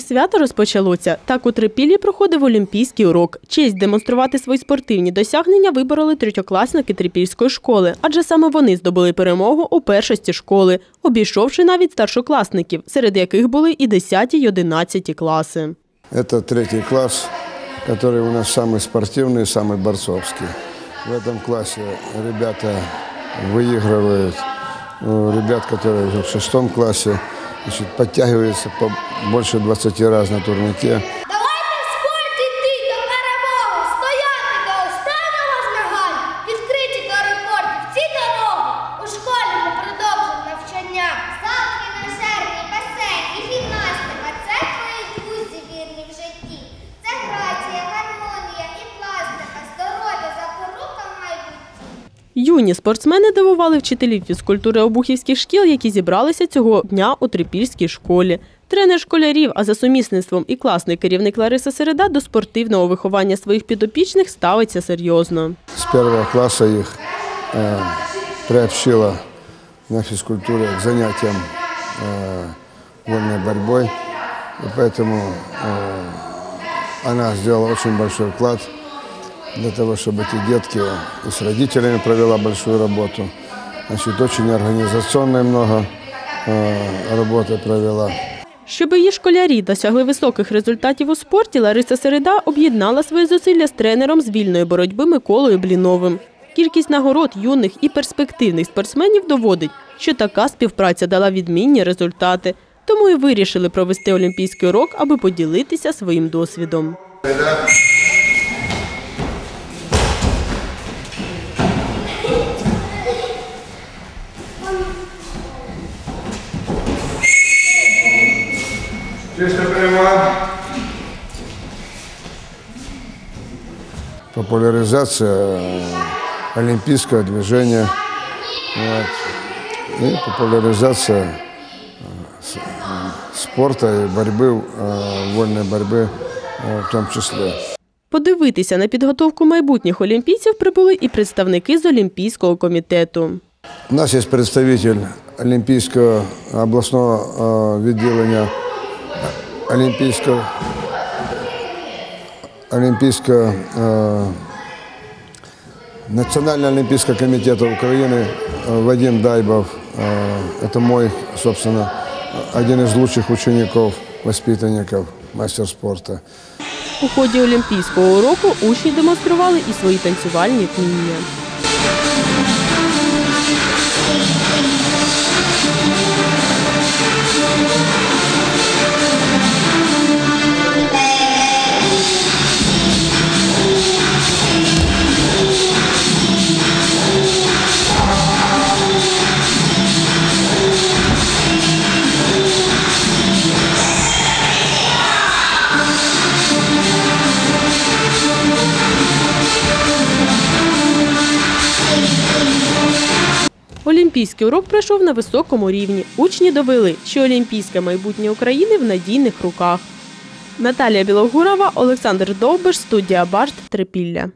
свято розпочалося. Так у Трипіллі проходив олімпійський урок. Честь демонструвати свої спортивні досягнення вибороли третьокласники Трипільської школи, адже саме вони здобули перемогу у першості школи, обійшовши навіть старшокласників, серед яких були і 10 й 11 класи. Это третий класс, который у нас самый спортивный, самый борцовский. В этом классе ребята выигрывают. У Ребят, которые уже в шестом классе, значит, подтягивается по больше 20 раз на турнике. Юні спортсмени дивували вчителів фізкультури обухівських шкіл, які зібралися цього дня у Трипільській школі. Тренер школярів, а за сумісництвом і класний керівник Лариса Середа до спортивного виховання своїх підопічних ставиться серйозно. С первого класса их э, приобщила на физкультуре к занятиям э, вольной борьбой. И поэтому э, она сделала очень большой вклад для того, чтобы эти детки и с родителями провела большую работу. Значит, очень организационной много э, работы провела. Щоб її школярі досягли високих результатів у спорті, Лариса Середа об'єднала свої зусилля з тренером з вільної боротьби Миколою Бліновим. Кількість нагород юних і перспективних спортсменів доводить, що така співпраця дала відмінні результати. Тому і вирішили провести олімпійський урок, аби поділитися своїм досвідом. Чисто прямо. Популяризация э, олимпийского движения вот. и популяризация э, с- э, спорта и борьбы, э, вольной борьбы э, в том числе. Подивитися на підготовку майбутніх олімпійців прибули і представники з Олімпійського комітету. У нас есть представитель Олимпийского областного э, відділення Олимпийского, Олимпийского э, Национального олимпийского комитета Украины э, Вадим Дайбов. Э, это мой, собственно, один из лучших учеников, воспитанников, мастер спорта. У ході олімпійського уроку учні демонстрували і свої танцювальні вміння. Олімпійський урок пройшов на високому рівні. Учні довели, що олімпійське майбутнє України в надійних руках. Наталія Білогурова, Олександр Довбиш, студія Барт Трипілля.